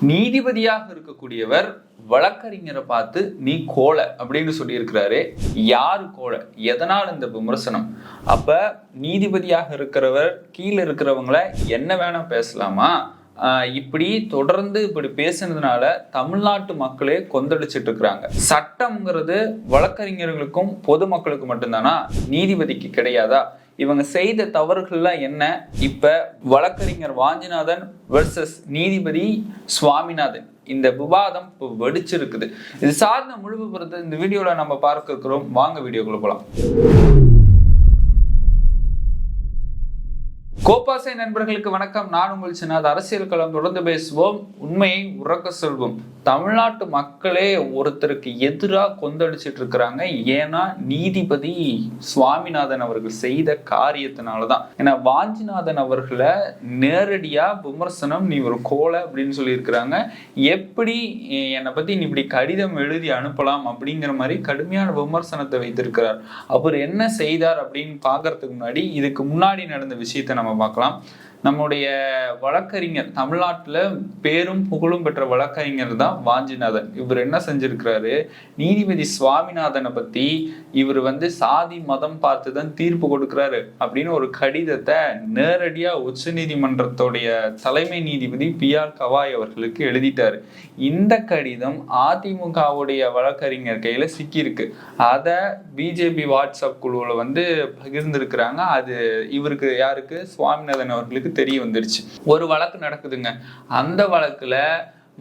நீதிபதியாக இருக்கக்கூடியவர் வழக்கறிஞரை பார்த்து நீ கோலை அப்படின்னு சொல்லியிருக்கிறாரு யார் கோலை எதனால் இந்த விமர்சனம்? அப்போ நீதிபதியாக இருக்கிறவர் கீழே இருக்கிறவங்கள என்ன வேணால் பேசலாமா? இப்படி தொடர்ந்து இப்படி பேசுனதுனால தமிழ்நாட்டு மக்களே கொந்தளிச்சிட்டு இருக்கிறாங்க சட்டம்ங்கிறது வழக்கறிஞர்களுக்கும் பொதுமக்களுக்கும் மட்டும்தானா? நீதிபதிக்கு கிடையாதா? இவங்க செய்த தவறுகள்லாம் என்ன? இப்ப வழக்கறிஞர் வாஞ்சிநாதன் வெர்சஸ் நீதிபதி சுவாமிநாதன். இந்த விவாதம் இப்போ வெடிச்சிருக்குது. இது சார்ந்த முழு இந்த வீடியோவில் நம்ம பார்க்க இருக்கிறோம். வாங்க வீடியோக்குள்ள போகலாம் கோபாசை நண்பர்களுக்கு வணக்கம். நான் உங்கள் சின்னது அரசியல் களம் தொடர்ந்து பேசுவோம். உண்மையை உறக்க சொல்வோம். தமிழ்நாட்டு மக்களே ஒருத்தருக்கு எதிராக கொந்தளிச்சிட்டு இருக்கிறாங்க. ஏன்னா நீதிபதி சுவாமிநாதன் அவர்கள் செய்த காரியத்தினால தான் ஏன்னா வாஞ்சிநாதன் அவர்களை நேரடியாக விமர்சனம் நீ ஒரு கோலை அப்படின்னு சொல்லியிருக்கிறாங்க. எப்படி என்னை பற்றி நீ இப்படி கடிதம் எழுதி அனுப்பலாம் அப்படிங்கிற மாதிரி கடுமையான விமர்சனத்தை வைத்திருக்கிறார். அவர் என்ன செய்தார் அப்படின்னு பார்க்கறதுக்கு முன்னாடி இதுக்கு முன்னாடி நடந்த விஷயத்தை நம்ம பார்க்கலாம். நம்முடைய வழக்கறிஞர் தமிழ்நாட்டில் பேரும் புகழும் பெற்ற வழக்கறிஞர் தான் வாஞ்சிநாதன். இவர் என்ன செஞ்சிருக்கிறாரு? நீதிபதி சுவாமிநாதனை பத்தி இவர் வந்து சாதி மதம் பார்த்து தான் தீர்ப்பு கொடுக்கிறாரு அப்படின்னு ஒரு கடிதத்தை நேரடியாக உச்ச நீதிமன்றத்துடைய தலைமை நீதிபதி பி ஆர் கவாய் அவர்களுக்கு எழுதிட்டார். இந்த கடிதம் அதிமுகவுடைய வழக்கறிஞர் கையில் சிக்கியிருக்கு. அதை பிஜேபி வாட்ஸ்அப் குழுவில் வந்து பகிர்ந்திருக்கிறாங்க. அது இவருக்கு யாருக்கு? சுவாமிநாதன் அவர்களுக்கு தெரிய வந்துருச்சு. ஒரு வழக்கு நடக்குதுங்க. அந்த வழக்குல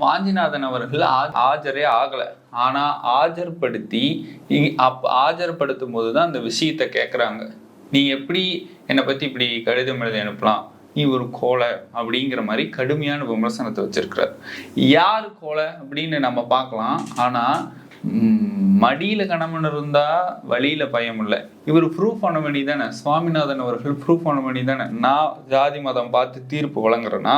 வாஞ்சிநாதன் அவர்கள் ஆஜரே ஆகலை. ஆனா ஆஜர்படுத்தி அப் ஆஜர்படுத்தும் போதுதான் அந்த விஷயத்தை கேட்குறாங்க நீ எப்படி என்னை பத்தி இப்படி கடிதம் எழுதி அனுப்பலாம்? நீ ஒரு கோலை அப்படிங்கிற மாதிரி கடுமையான விமர்சனத்தை வச்சிருக்கிறார். யார் கோலை அப்படின்னு நம்ம பார்க்கலாம். ஆனால் மடியில கணவன் இருந்தா வழியில பயம் இல்லை. இவர் ப்ரூஃப் பண்ண வேண்டியது தானே சுவாமிநாதன் அவர்கள் ப்ரூஃப் பண்ண வேண்டியது தானே நான் ஜாதி மதம் பார்த்து தீர்ப்பு வழங்குறேன்னா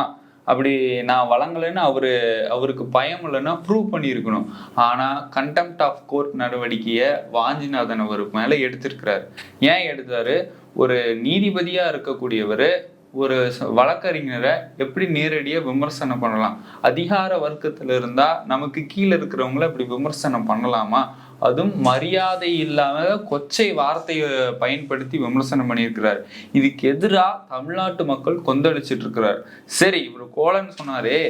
அப்படி நான் வழங்கலைன்னு அவரு அவருக்கு பயம் இல்லைன்னா ப்ரூவ் பண்ணியிருக்கணும். ஆனால் கண்டெம்ட் ஆஃப் கோர்ட் நடவடிக்கையை வாஞ்சிநாதன் அவர் மேலே எடுத்திருக்கிறார். ஏன் எடுத்தார்? ஒரு நீதிபதியாக இருக்கக்கூடியவர் ஒரு வழக்கறிஞரை எப்படி நேரடியாக விமர்சனம் பண்ணலாம்? அதிகார வர்க்கத்தில் இருந்தால் நமக்கு கீழே இருக்கிறவங்கள இப்படி விமர்சனம் பண்ணலாமா? அதுவும் மரியாதை இல்லாமல் கொச்சை வார்த்தையை பயன்படுத்தி விமர்சனம் பண்ணியிருக்கிறார். இதுக்கு எதிராக தமிழ்நாட்டு மக்கள் கொந்தளிச்சிட்டு இருக்கிறார். சரி இவர் கோலன்னு சொன்னாரே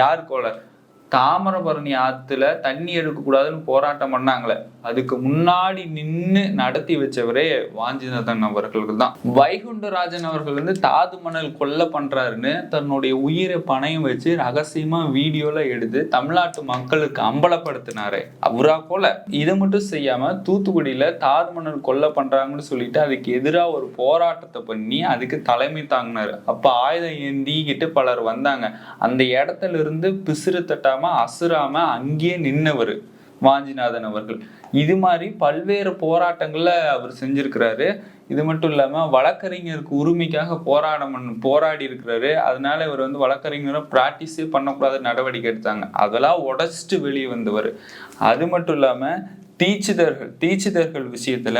யார் கோலர்? தாமிரபரணி ஆத்துல தண்ணி எடுக்கக்கூடாதுன்னு போராட்டம் பண்ணாங்களே. அதுக்கு முன்னாடி நின்று நடத்தி வச்சவரே வாஞ்சிநாதன் அவர்கள் தான் வைகுண்டராஜன் அவர்கள் வந்து தாது மணல் கொல்ல பண்றாருன்னு தன்னுடைய உயிரை பணையம் வச்சு ரகசியமா வீடியோல எடுத்து தமிழ்நாட்டு மக்களுக்கு அம்பலப்படுத்தினாரு. அவரா போல. இதை மட்டும் செய்யாம தூத்துக்குடியில தாது மணல் கொல்ல பண்றாங்கன்னு சொல்லிட்டு அதுக்கு எதிராக ஒரு போராட்டத்தை பண்ணி அதுக்கு தலைமை தாங்கினாரு. அப்ப ஆயுதம் ஏந்திக்கிட்டு பலர் வந்தாங்க. அந்த இடத்துல இருந்து பிசிறு ஆடாம அசுராம அங்கேயே நின்னவர் வாஞ்சிநாதன் அவர்கள். இது மாதிரி பல்வேறு போராட்டங்கள்ல அவர் செஞ்சிருக்கிறாரு. இது மட்டும் இல்லாம வழக்கறிஞருக்கு உரிமைக்காக போராடம் போராடி இருக்கிறாரு. அதனால இவர் வந்து வழக்கறிஞரை பிராக்டிஸே பண்ணக்கூடாத நடவடிக்கை எடுத்தாங்க. அதெல்லாம் உடைச்சிட்டு வெளியே வந்தவர். அது மட்டும் இல்லாம தீட்சிதர்கள் தீட்சிதர்கள் விஷயத்துல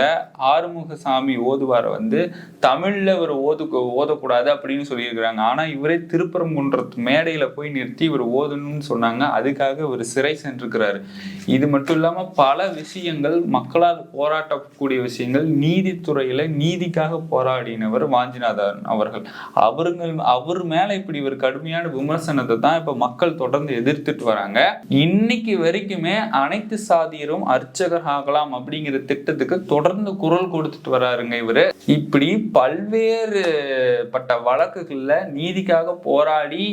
ஆறுமுகசாமி ஓதுவாரை வந்து தமிழ்ல இவர் ஓது ஓதக்கூடாது அப்படின்னு சொல்லியிருக்கிறாங்க. ஆனா இவரே திருப்பரங்குன்றத்து மேடையில போய் நிறுத்தி இவர் ஓதணும்னு சொன்னாங்க. அதுக்காக இவர் சிறை சென்றிருக்கிறாரு. இது மட்டும் இல்லாம பல விஷயங்கள் மக்களால் போராட்டக்கூடிய விஷயங்கள் நீதித்துறையில நீதிக்காக போராடினவர் வாஞ்சிநாதன் அவர்கள். அவருங்கள் அவர் மேல இப்படி ஒரு கடுமையான விமர்சனத்தை தான் இப்ப மக்கள் தொடர்ந்து எதிர்த்துட்டு வராங்க. இன்னைக்கு வரைக்குமே அனைத்து சாதியரும் அர்ச்சகர் ஆகலாம் அப்படிங்கிற திட்டத்துக்கு தொடர்ந்து குரல் கொடுத்துட்டு வராருங்க இவரு. இப்படி பல்வேறு பட்ட வழக்குகள்ல நீதிக்காக போராடி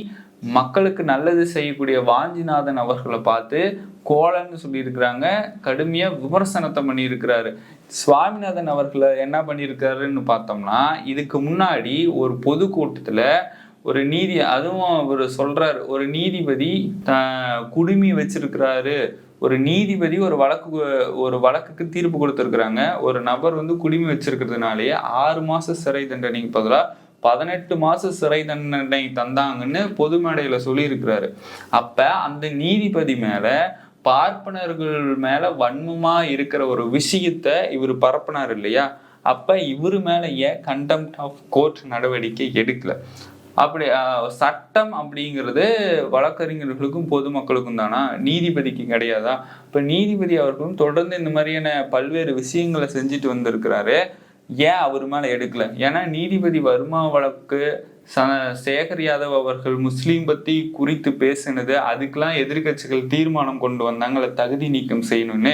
மக்களுக்கு நல்லது செய்யக்கூடிய வாஞ்சிநாதன் அவர்களை பார்த்து கோலன்னு சொல்லியிருக்கிறாங்க. கடுமையா விமர்சனத்தை பண்ணியிருக்கிறாரு. சுவாமிநாதன் அவர்களை என்ன பண்ணியிருக்காருன்னு பார்த்தோம்னா இதுக்கு முன்னாடி ஒரு பொதுக்கூட்டத்துல ஒரு நீதி அதுவும் அவர் சொல்றாரு ஒரு நீதிபதி குடுமி வச்சிருக்கிறாரு. ஒரு நீதிபதி ஒரு வழக்கு ஒரு வழக்குக்கு தீர்ப்பு கொடுத்துருக்குறாங்க. ஒரு நபர் வந்து குடிமை வச்சிருக்கிறதுனாலேயே ஆறு மாத சிறை தண்டனைக்கு பதிலாக பதினெட்டு மாச சிறை தண்டனை தந்தாங்கன்னு பொது மேடையில் சொல்லியிருக்கிறாரு. அப்போ அந்த நீதிபதி மேலே பார்ப்பனர்கள் மேலே வன்மமாக இருக்கிற ஒரு விஷயத்த இவர் பரப்புனார் இல்லையா? அப்போ இவர் மேலே ஏன் கண்டெம்ட் ஆஃப் கோர்ட் நடவடிக்கை எடுக்கல. அப்படி சட்டம் அப்படிங்கிறது வழக்கறிஞர்களுக்கும் பொதுமக்களுக்கும் தானா? நீதிபதிக்கு கிடையாதா? இப்போ நீதிபதி அவர்களும் தொடர்ந்து இந்த மாதிரியான பல்வேறு விஷயங்களை செஞ்சுட்டு வந்திருக்கிறாரு. ஏன் அவர் மேலே எடுக்கல? ஏன்னா நீதிபதி வர்மா வழக்கு ச சேகர் யாதவ் அவர்கள் முஸ்லீம் பற்றி குறித்து பேசினது அதுக்கெல்லாம் எதிர்க்கட்சிகள் தீர்மானம் கொண்டு வந்தாங்களை தகுதி நீக்கம் செய்யணும்னு.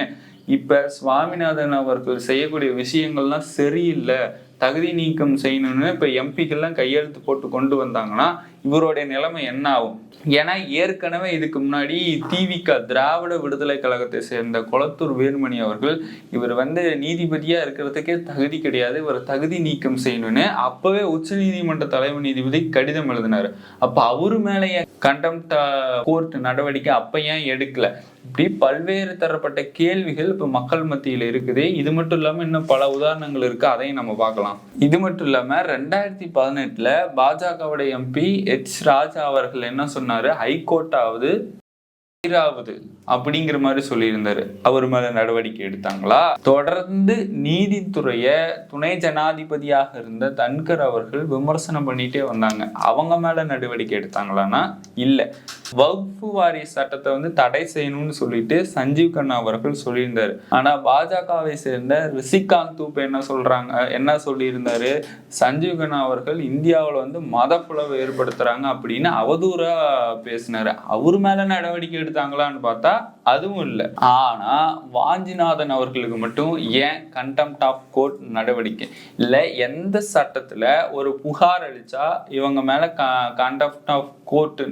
இப்போ சுவாமிநாதன் அவர்கள் செய்யக்கூடிய விஷயங்கள்லாம் சரியில்லை. தகுதி நீக்கம் செய்யணும்னு இப்போ எம்பிக்கெல்லாம் கையெழுத்து போட்டு கொண்டு வந்தாங்கன்னா இவருடைய நிலைமை என்ன ஆகும்? ஏன்னா ஏற்கனவே இதுக்கு முன்னாடி திவிக திராவிட விடுதலை கழகத்தை சேர்ந்த குளத்தூர் வேலுமணி அவர்கள் இவர் வந்து நீதிபதியாக இருக்கிறதுக்கே தகுதி கிடையாது இவர் தகுதி நீக்கம் செய்யணும்னு அப்போவே உச்ச நீதிமன்ற தலைமை நீதிபதி கடிதம் எழுதினாரு. அப்போ அவரு மேலேயே கண்டம் கோர்ட் நடவடிக்கை அப்போ ஏன் எடுக்கல? இப்படி பல்வேறு தரப்பட்ட கேள்விகள் இப்போ மக்கள் மத்தியில் இருக்குது. இது மட்டும் இல்லாமல் இன்னும் பல உதாரணங்கள் இருக்குது அதையும் நம்ம பார்க்கலாம். இது மட்டும் இல்லாம ரெண்டாயிரத்தி பதினெட்டுல பாஜகவுடைய எம்பி எச் ராஜா அவர்கள் என்ன சொன்னாரு? ஹைகோர்ட்டாவது ஆவது அப்படிங்கிற மாதிரி சொல்லியிருந்தாரு. அவர் மேல நடவடிக்கை எடுத்தாங்களா? தொடர்ந்து நீதித்துறைய துணை ஜனாதிபதியாக இருந்த தன்கர் அவர்கள் விமர்சனம் பண்ணிட்டே வந்தாங்க. அவங்க மேல நடவடிக்கை எடுத்தாங்களான்னா? இல்ல. வகுப்பு வாரிய சட்டத்தை வந்து தடை செய்யணும்னு சொல்லிட்டு சஞ்சீவ் கண்ணா அவர்கள் சொல்லியிருந்தாரு. ஆனா பாஜகவை சேர்ந்த ரிஷிகாந்த் தூப் என்ன சொல்றாங்க? என்ன சொல்லியிருந்தாரு? சஞ்சீவ் கண்ணா அவர்கள் இந்தியாவுல வந்து மதப்புலவை ஏற்படுத்துறாங்க அப்படின்னு அவதூறா பேசினாரு. அவர் மேல நடவடிக்கை எடுத்தாங்களான்னு பார்த்தா அதுவும் இல்லை. ஆனா வாஞ்சிநாதன் அவர்களுக்கு மட்டும் ஏன் கண்டெம்ட் ஆஃப் கோர்ட் நடவடிக்கை? இல்லை எந்த சட்டத்துல ஒரு புகார் அளிச்சா இவங்க மேல contempt of court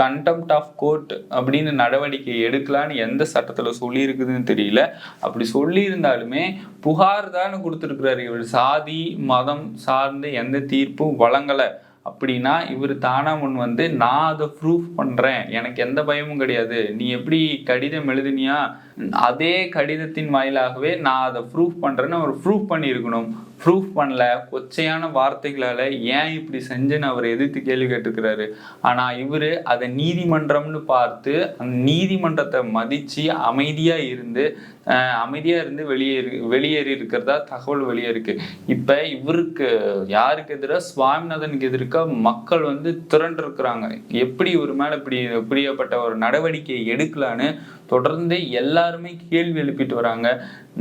contempt of court அப்படின்னு நடவடிக்கை எடுக்கலான்னு எந்த சட்டத்தில் சொல்லியிருக்குதுன்னு தெரியல. அப்படி சொல்லியிருந்தாலுமே புகார் தானே கொடுத்துருக்குறாரு இவர். சாதி மதம் சார்ந்து எந்த தீர்ப்பும் வழங்கலை. அப்படின்னா இவர் தானா முன் வந்து நான் அதை ப்ரூஃப் பண்றேன். எனக்கு எந்த பயமும் கிடையாது. நீ எப்படி கடிதம் எழுதினியா? அதே கடிதத்தின் வாயிலாகவே நான் அதை ப்ரூஃப் பண்ணுறேன்னு அவர் ப்ரூஃப் பண்ணியிருக்கணும். ப்ரூஃப் பண்ணல கொச்சையான வார்த்தைகளால் ஏன் இப்படி செஞ்சுன்னு அவர் எதிர்த்து கேள்வி கேட்டுக்கிறாரு ஆனால் இவரு அதை நீதிமன்றம்னு பார்த்து அந்த நீதிமன்றத்தை மதித்து அமைதியாக இருந்து அமைதியாக இருந்து வெளியேறி வெளியேறி இருக்கிறதா தகவல் வெளியே இருக்கு இவருக்கு யாருக்கு எதிராக சுவாமிநாதனுக்கு எதிர்க்க மக்கள் வந்து திரண்டு இருக்கிறாங்க எப்படி இவர் மேலே இப்படி இப்படியாப்பட்ட ஒரு நடவடிக்கை எடுக்கலான்னு தொடர்ந்து எல்லாருமே கேள்வி எழுப்பிட்டு வராங்க.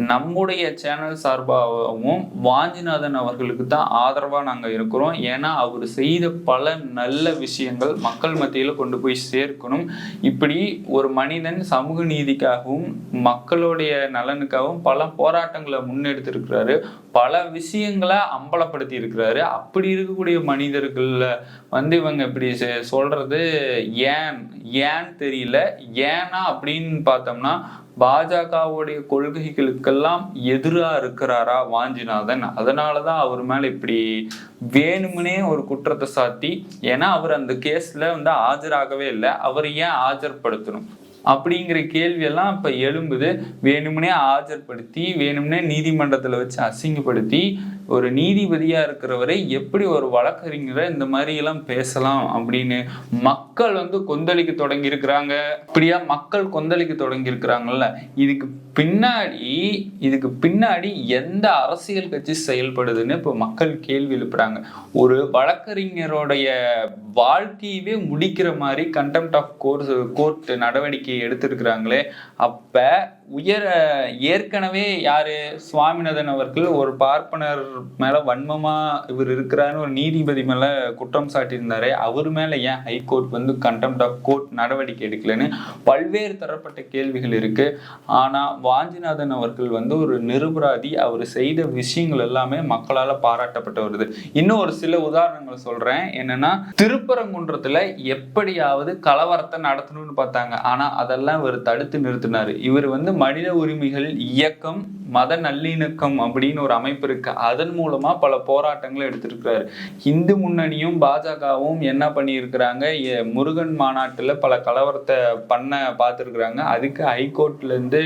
நம்முடைய சேனல் சார்பாகவும் வாஞ்சிநாதன் அவர்களுக்கு தான் ஆதரவாக நாங்கள் இருக்கிறோம். ஏன்னா அவர் செய்த பல நல்ல விஷயங்கள் மக்கள் மத்தியில் கொண்டு போய் சேர்க்கணும். இப்படி ஒரு மனிதன் சமூக நீதிக்காகவும் மக்களுடைய நலனுக்காகவும் பல போராட்டங்களை முன்னெடுத்திருக்கிறாரு. பல விஷயங்களை அம்பலப்படுத்தி இருக்கிறாரு அப்படி இருக்கக்கூடிய மனிதர்களில் வந்து இவங்க இப்படி செ- சொல்றது ஏன்? ஏன் தெரியல. ஏன்னா அப்படின்னு பார்த்தோம்னா பாஜகவுடைய கொள்கைகளுக்கெல்லாம் எதிரா இருக்கிறாரா வாஞ்சிநாதன். அதனாலதான் அவர் மேலே இப்படி வேணும்னே ஒரு குற்றத்தை சாத்தி ஏன்னா அவர் அந்த கேஸ்ல வந்து ஆஜராகவே இல்லை. அவர் ஏன் ஆஜர்படுத்தணும்? அப்படிங்கிற கேள்வியெல்லாம் இப்போ எழும்புது. வேணும்னே ஆஜர்படுத்தி வேணும்னே நீதிமன்றத்தில் வச்சு அசிங்கப்படுத்தி ஒரு நீதிபதியாக இருக்கிறவரை எப்படி ஒரு வழக்கறிஞரை இந்த மாதிரி எல்லாம் பேசலாம் அப்படின்னு மக்கள் வந்து கொந்தளிக்க தொடங்கி இருக்கிறாங்க இப்படியா மக்கள் கொந்தளிக்க தொடங்கி இருக்கிறாங்கல்ல இதுக்கு பின்னாடி இதுக்கு பின்னாடி எந்த அரசியல் கட்சி செயல்படுதுன்னு இப்போ மக்கள் கேள்வி எழுப்புறாங்க. ஒரு வழக்கறிஞருடைய வாழ்க்கையவே முடிக்கிற மாதிரி கண்டெம்ட் ஆஃப் கோர்ஸ் கோர்ட் நடவடிக்கை எடுத்திருக்கிறாங்களே அப்போ உயர ஏற்கனவே யாரு? சுவாமிநாதன் அவர்கள் ஒரு பார்ப்பனர் மேல வன்மமா இவர் இருக்கிறாருன்னு ஒரு நீதிபதி மேல குற்றம் சாட்டியிருந்தாரு அவர் மேல ஏன் ஹைகோர்ட் வந்து கண்டெம்ட் ஆஃப் கோர்ட் நடவடிக்கை எடுக்கலன்னு பல்வேறு தரப்பட்ட கேள்விகள் இருக்கு. ஆனா வாஞ்சிநாதன் அவர்கள் வந்து ஒரு நிருபராதி அவர் செய்த விஷயங்கள் எல்லாமே மக்களால பாராட்டப்பட்டு வருது. இன்னும் ஒரு சில உதாரணங்கள் சொல்றேன். என்னன்னா திருப்பரங்குன்றத்துல எப்படியாவது கலவரத்தை நடத்தணும்னு பார்த்தாங்க. ஆனா அதெல்லாம் இவர் தடுத்து நிறுத்தினாரு. இவர் வந்து மனித உரிமைகள் இயக்கம் மத நல்லிணக்கம் அப்படின்னு ஒரு அமைப்பு இருக்கு. அதன் மூலமா பல போராட்டங்களை எடுத்திருக்கிறாரு. இந்து முன்னணியும் பாஜகவும் என்ன பண்ணியிருக்கிறாங்க? முருகன் மாநாட்டில் பல கலவரத்தை பண்ண பார்த்துருக்குறாங்க. அதுக்கு ஹைகோர்ட்லேருந்து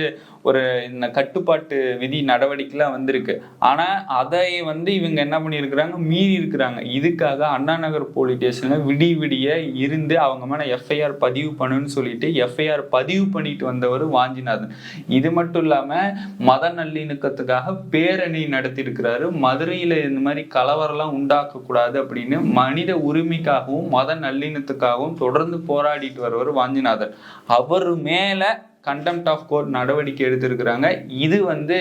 ஒரு இந்த கட்டுப்பாட்டு விதி நடவடிக்கைலாம் வந்திருக்கு. ஆனால் அதை வந்து இவங்க என்ன பண்ணியிருக்கிறாங்க? மீறி இருக்கிறாங்க. இதுக்காக அண்ணா நகர் போலீஸ் ஸ்டேஷனில் விடி விடிய இருந்து அவங்க மேலே எஃப்ஐஆர் பதிவு பண்ணுன்னு சொல்லிட்டு எஃப்ஐஆர் பதிவு பண்ணிட்டு வந்தவர் வாஞ்சிநாதன். இது மட்டும் இல்லாமல் மத நல்ல நல்லிணக்கத்துக்காக பேரணி நடத்தி இருக்கிறாரு மதுரையில இந்த மாதிரி கலவரம்லாம் உண்டாக்கக்கூடாது அப்படின்னு மனித உரிமைக்காகவும் மத நல்லிணத்துக்காகவும் தொடர்ந்து போராடிட்டு வருவர் வாஞ்சிநாதன். அவர் மேல கண்டெம்ட் ஆஃப் கோர்ட் நடவடிக்கை எடுத்திருக்கிறாங்க. இது வந்து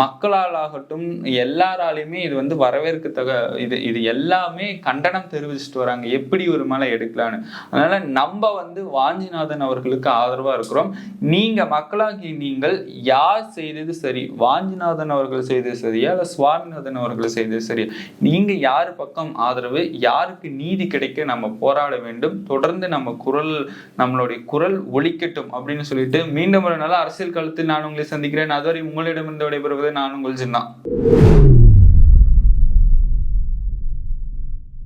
மக்களால் ஆகட்டும் எல்லாராலையுமே இது வந்து வரவேற்கத்தக இது இது எல்லாமே கண்டனம் தெரிவிச்சுட்டு வராங்க. எப்படி ஒரு மலை எடுக்கலான்னு அதனால நம்ம வந்து வாஞ்சிநாதன் அவர்களுக்கு ஆதரவா இருக்கிறோம். நீங்க மக்களாகி நீங்கள் யார் செய்தது சரி? வாஞ்சிநாதன் அவர்கள் செய்தது சரியா? இல்லை சுவாமிநாதன் அவர்கள் செய்தது சரி நீங்கள் யார் பக்கம் ஆதரவு? யாருக்கு நீதி கிடைக்க நம்ம போராட வேண்டும்? தொடர்ந்து நம்ம குரல் நம்மளுடைய குரல் ஒலிக்கட்டும் அப்படின்னு சொல்லிட்டு மீண்டும் ஒரு நல்ல அரசியல் காலத்தில் நான் உங்களை சந்திக்கிறேன். அதுவரை உங்களிடமிருந்து கொண்டிருப்பது நான் உங்கள் ஜின்னா.